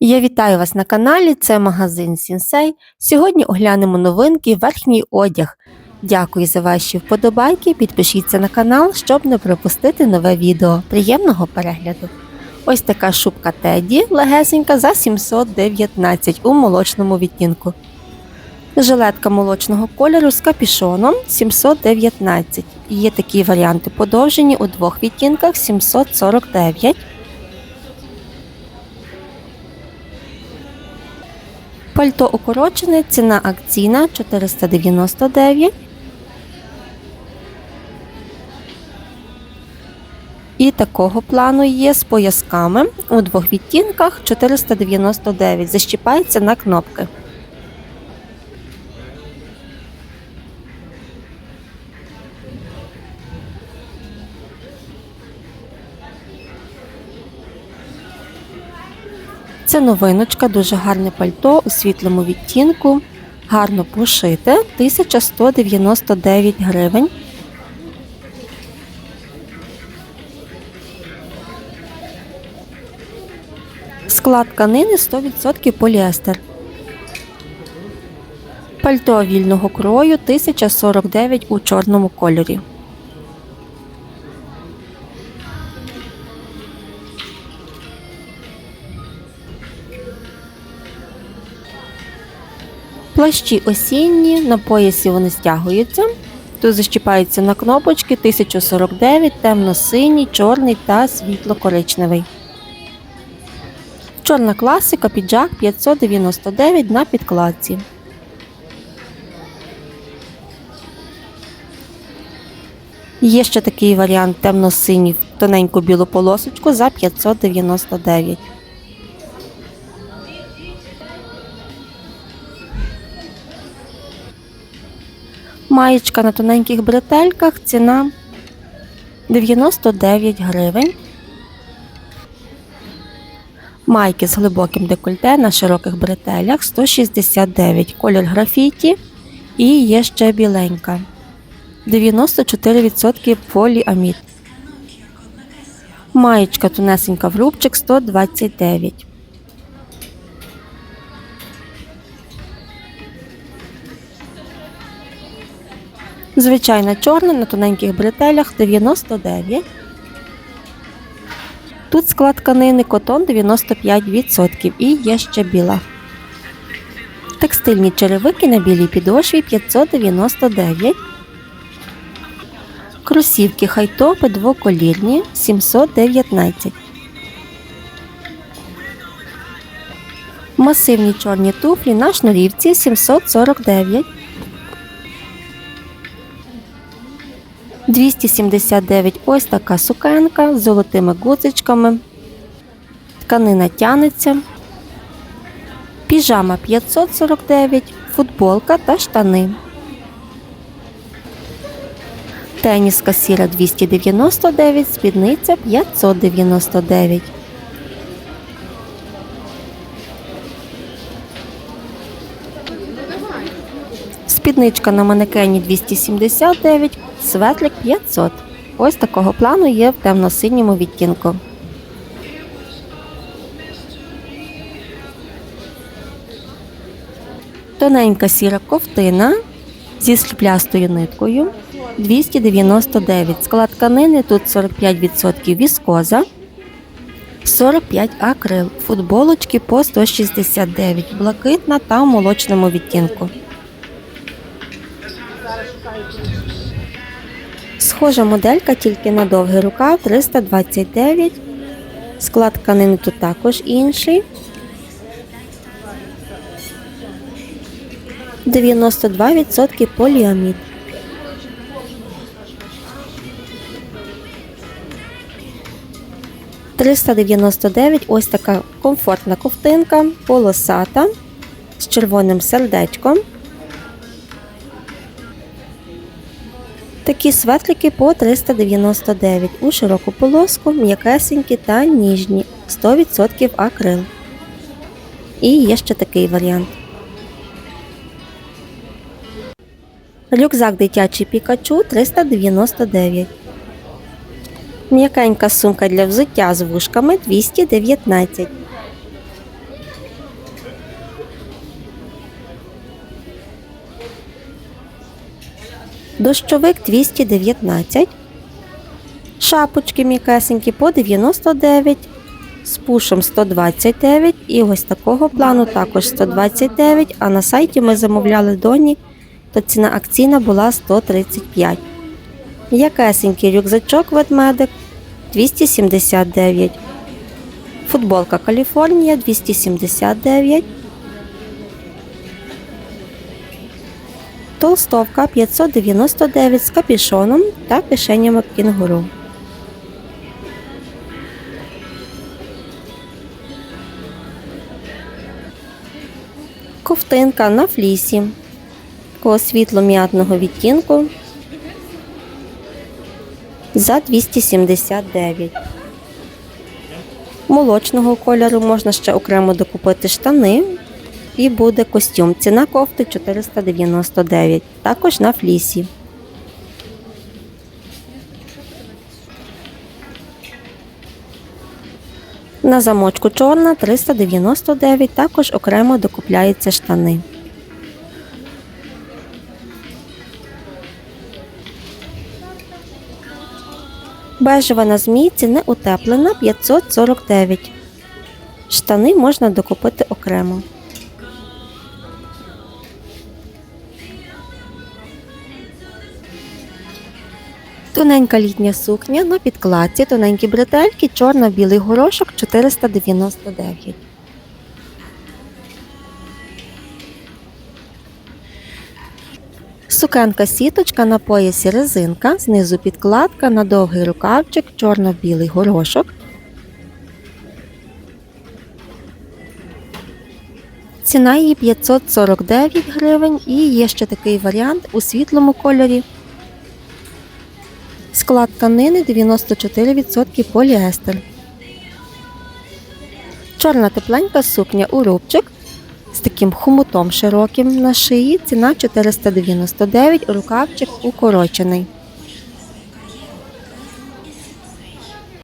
Я вітаю вас на каналі, це магазин Сінсей. Сьогодні оглянемо новинки верхній одяг. Дякую за ваші вподобайки. Підпишіться на канал, щоб не пропустити нове відео. Приємного перегляду! Ось така шубка Теді легесенька за 719 у молочному відтінку. Жилетка молочного кольору з капішоном 719. Є такі варіанти подовжені у двох відтінках 749. Пальто укорочене, ціна акційна 499. І такого плану є з поясками у двох відтінках 499. Защіпається на кнопки. Це новиночка, дуже гарне пальто у світлому відтінку. Гарно пошите 1199 гривень. Склад тканини 100% поліестер. Пальто вільного крою 1049 у чорному кольорі. Плащі осінні, на поясі вони стягуються. Тут защіпаються на кнопочки 1049, темно-синій, чорний та світло-коричневий. Чорна класика, піджак 599 на підкладці. Є ще такий варіант темно-синій в тоненьку білу полосочку за 599. Маєчка на тоненьких бретельках, ціна 99 гривень. Майки з глибоким декольте на широких бретелях 169 колір графіті і є ще біленька. 94% поліамід. Маєчка тунесенька в рубчик 129. Звичайна чорна на тоненьких бретелях 99. Тут склад тканини котон 95% і є ще біла. Текстильні черевики на білій підошві 599. Кросівки хайтопи двоколірні 719. Масивні чорні туфлі на шнурівці 749. 279 ось така сукенка з золотими гудзичками. Тканина тянеться. Піжама 549, футболка та штани. Теніска сіра 299, спідниця 599. Спідничка на манекені 279, светлик 500. Ось такого плану є в темно-синьому відтінку. Тоненька сіра ковтина зі сріблястою ниткою 299. Склад тканини тут 45% віскоза, 45 акрил. Футболочки по 169, блакитна та в молочному відтінку. Схожа моделька тільки на довгий рукав 329. Склад тканини тут також інший. 92% поліамід. «399» ось така комфортна ковтинка, полосата з червоним сердечком. Такі светлики по 399 у широку полоску, м'якесенькі та ніжні, 100% акрил. І є ще такий варіант. Рюкзак дитячий Пікачу 399. М'якенька сумка для взуття з вушками 219. Дощовик 219. Шапочки м'якесенькі по 99. З пушом 129 і ось такого плану також 129, а на сайті ми замовляли доні, то ціна акційна була 135. Якесенький рюкзачок ведмедик 279. Футболка Каліфорнія 279. Толстовка 599 з капішоном та кишенями кінгуру. Ковтинка на флісі. Такого світло-м'ятного відтінку за 279. Молочного кольору можна ще окремо докупити штани. І буде костюм. Ціна кофти 499. Також на флісі. На замочку чорна 399, також окремо докупляються штани. Бежева на змійці не утеплена 549. Штани можна докупити окремо. Тоненька літня сукня на підкладці, тоненькі бретельки, чорно-білий горошок 499. Сукенка сіточка на поясі резинка, знизу підкладка на довгий рукавчик, чорно-білий горошок. Ціна її 549 гривень і є ще такий варіант у світлому кольорі Склад тканини 94% поліестер. Чорна тепленька сукня у рубчик з таким хомутом широким на шиї. Ціна 499, рукавчик укорочений.